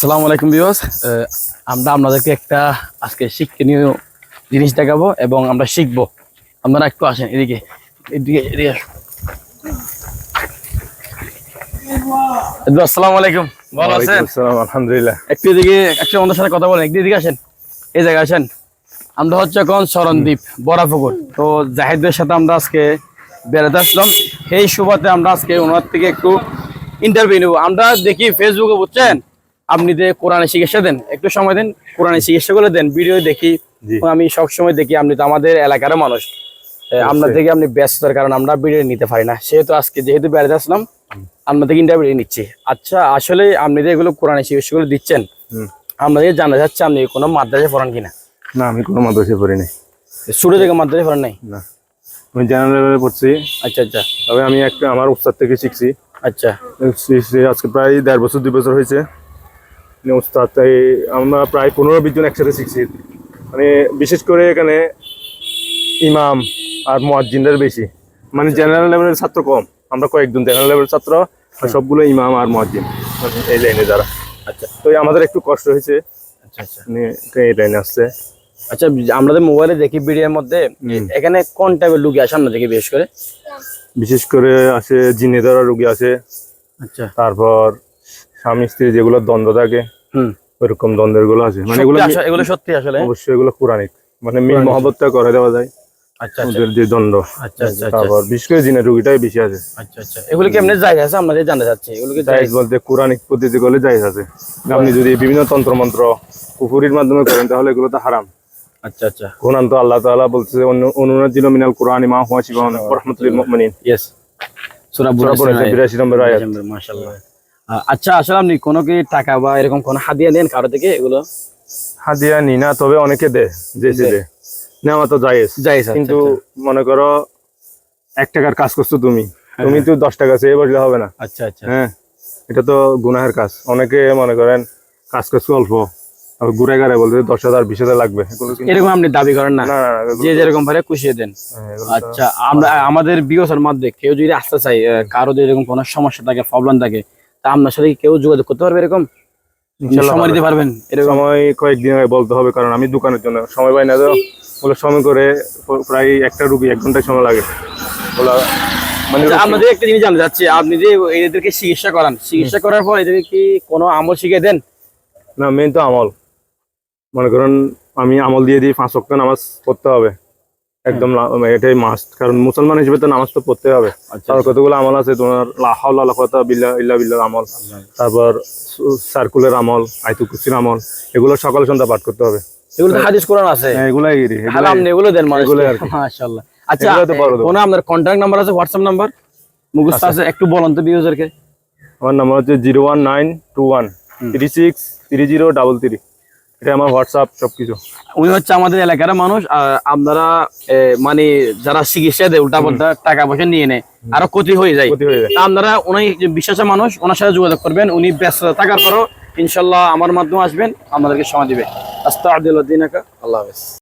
আসসালামু আলাইকুম বিওস আমরা আপনাদেরকে একটা আজকে শিক্ষণীয় জিনিস দেখাবো এবং আমরা শিখব। আপনারা একটু আসেন এদিকে এদিকে এদিকে আসসালামু আলাইকুম। ভালো আছেন? আলহামদুলিল্লাহ। একটু এদিকে একটু আমাদের সাথে কথা বলেন একটু এদিকে আসেন। এই জায়গায় আসেন। আমরা হচ্ছে এখন শরণদ্বীপ বরাপুকুর তো জাহিদের সাথে আমরা আজকে বেড়াতে আসলাম। এই সুবাদে আমরা আজকে ওনার থেকে একটু ইন্টারভিউ নেব। আমরা দেখি ফেসবুকে বুঝছেন? আপনি যে কোরআনে চিকিৎসা দেন একটু সময় দেন কোরআনে চিকিৎসা করে দেন ভিডিও দেখি আমি সব সময় দেখি আপনি তো আমাদের এলাকার মানুষ। আপনার থেকে আপনি ব্যস্ততার কারণ আমরা ভিডিও নিতে পারি না। সেহেতু আজকে যেহেতু বেড়াতে আসলাম আপনার থেকে ইন্টারভিউ নিচ্ছি। আচ্ছা আসলে আপনি যে এগুলো কোরআনে চিকিৎসাগুলো দিচ্ছেন হুম। আমাদের জানা যাচ্ছে আপনি কোনো মাদ্রাসায় পড়ান কিনা? না আমি কোনো মাদ্রাসায় পড়িনি ছোট থেকে মাদ্রাসায় পড়ান নাই? না। আমি জেনারেল পড়ছি। আচ্ছা আচ্ছা। তবে আমি একটা আমার উস্তাদ থেকে শিখছি। আচ্ছা। আজকে প্রায় দেড় বছর দুই বছর হয়েছে। মানে উস্তাদ এই আমরা প্রায় পনেরো বিশ জন একসাথে শিখছি। মানে বিশেষ করে এখানে ইমাম আর মোয়াজ্জিনদের বেশি। মানে জেনারেল লেভেলের ছাত্র কম। আমরা কয়েকজন জেনারেল লেভেলের ছাত্র আর সবগুলো ইমাম আর মোয়াজ্জিন। এই লাইনে যারা। আচ্ছা। তো আমাদের একটু কষ্ট হয়েছে। আচ্ছা আচ্ছা। মানে এই লাইনে আসছে। আচ্ছা আমরা যে মোবাইলে দেখি ভিডিওর মধ্যে এখানে কোন টাইপের লুকি আসে আমরা দেখি বিশেষ করে? বিশেষ করে আসে জিনে ধরা রোগী আছে আচ্ছা। তারপর স্বামী স্ত্রী যেগুলো দ্বন্দ্ব থাকে ওইরকম দ্বন্দ্বেরগুলো আছে। মানে এগুলো সত্যি আসলে- এগুলো সত্যি আসলে। অবশ্যই এগুলো কোরআনিক মানে মিল মহব্বতটা করে দেওয়া যায় ওদের যে দ্বন্দ্ব। তারপর বিশেষ করে জিনের রোগীটাই বেশি আছে। আচ্ছা আচ্ছা। এগুলো কি এমনি জায়গা আছে? আমাদের জানতে চাচ্ছি এগুলো কি বলতে কোরআনিক পদ্ধতি করলে জায়েজ আছে। আপনি যদি বিভিন্ন তন্ত্রমন্ত্র পুকুরির মাধ্যমে করেন তাহলে এগুলো তো হারাম। আচ্ছা আচ্ছা। কোরআন তো আল্লাহ তাআলা বলতেছে অনুনাজিল মিনাল কোরআনি মা হুয়া শিফাউন রাহমাতুল মুমিনিন। ইয়েস সূরা সূরা বুরাইশ বুরাইশ 82 নম্বর আয়াত। মাশাআল্লাহ। আ- আচ্ছা আসলে আপনি কোনো কি টাকা বা এরকম কোনো হাদিয়া নেন কারও থেকে এগুলো? হাদিয়া নি না তবে অনেকে দেয় যেছে দেয়। নেওয়া তো জায়েজ। জায়েজ, আচ্ছা, কিন্তু মনে করো এক টাকার কাজ করছ তুমি। তুমি তো দশ টাকা চেয়ে বসলে হবে না। আচ্ছা আচ্ছা। হ্যাঁ এটা তো গুনাহের কাজ। অনেকে মনে করেন কাজ করছ অল্প ঘুরে বলতে দশ হাজার বিশ হাজার লাগবে। এরকম আপনি দাবি করেন না? যে যেরকম পারে কুশিয়ে দেন। হ্যাঁ, আচ্ছা আমরা আমাদের বিগসের মধ্যে কেউ যদি আসতে চাই কারও যদি এরকম কোনো সমস্যা থাকে প্রবলেম থাকে তা আপনার সাথে কেউ যোগাযোগ করতে পারবে এরকম? সময় দিতে পারবেন এরকম? সময় কয়েকদিন আগে বলতে হবে কারণ আমি দোকানের জন্য সময় পাই না তো বলে সময় করে প্রায় একটা রুগী এক ঘন্টায় সময় লাগে। বলা মানে আচ্ছা, একটা জিনিস জানতে চাচ্ছি আপনি যে এদেরকে চিকিৎসা করান চিকিৎসা করার পর এদেরকে কি কোনো আমল শিখে দেন? না মেন তো আমল। মনে করেন আমি আমল দিয়ে দিই পাঁচ ওয়াক্ত নামাজ পড়তে হবে। একদম এটাই মাস্ট কারণ মুসলমান হিসেবে তো নামাজ তো পড়তে হবে। আচ্ছা তারপর কতগুলো আমল আছে? তোমার ইল্লা আমল। তারপর সার্কুলের আমল আইতু কুসির আমল। এগুলো সকাল সন্ধ্যা পাঠ করতে হবে। এগুলো তো হাদিস কোরআন আছে। হ্যাঁ, এগুলাই এগুলো দেন আর মাশাআল্লাহ। আচ্ছা আপনার কন্টাক্ট নাম্বার আছে হোয়াটসঅ্যাপ নাম্বার মুখস্থ আছে একটু বলুন তো বিউজারকে আমার নাম্বার হচ্ছে zero one nine two one three six three zero double three এটা আমার হোয়াটসঅ্যাপ সবকিছু। উনি হচ্ছে আমাদের এলাকার মানুষ আপনারা মানে যারা চিকিৎসা দেয় উল্টা পাল্টা টাকা পয়সা নিয়ে নেয় আরও ক্ষতি হয়ে যায়। ক্ষতি হয়ে যায়। আপনারা উনি বিশ্বাসের মানুষ ওনার সাথে যোগাযোগ করবেন উনি ব্যস্ত থাকার পরও ইনশাল্লাহ আমার মাধ্যমে আসবেন আমাদেরকে সময় দিবে। আস্তা আদিল আল্লাহ হাফেজ।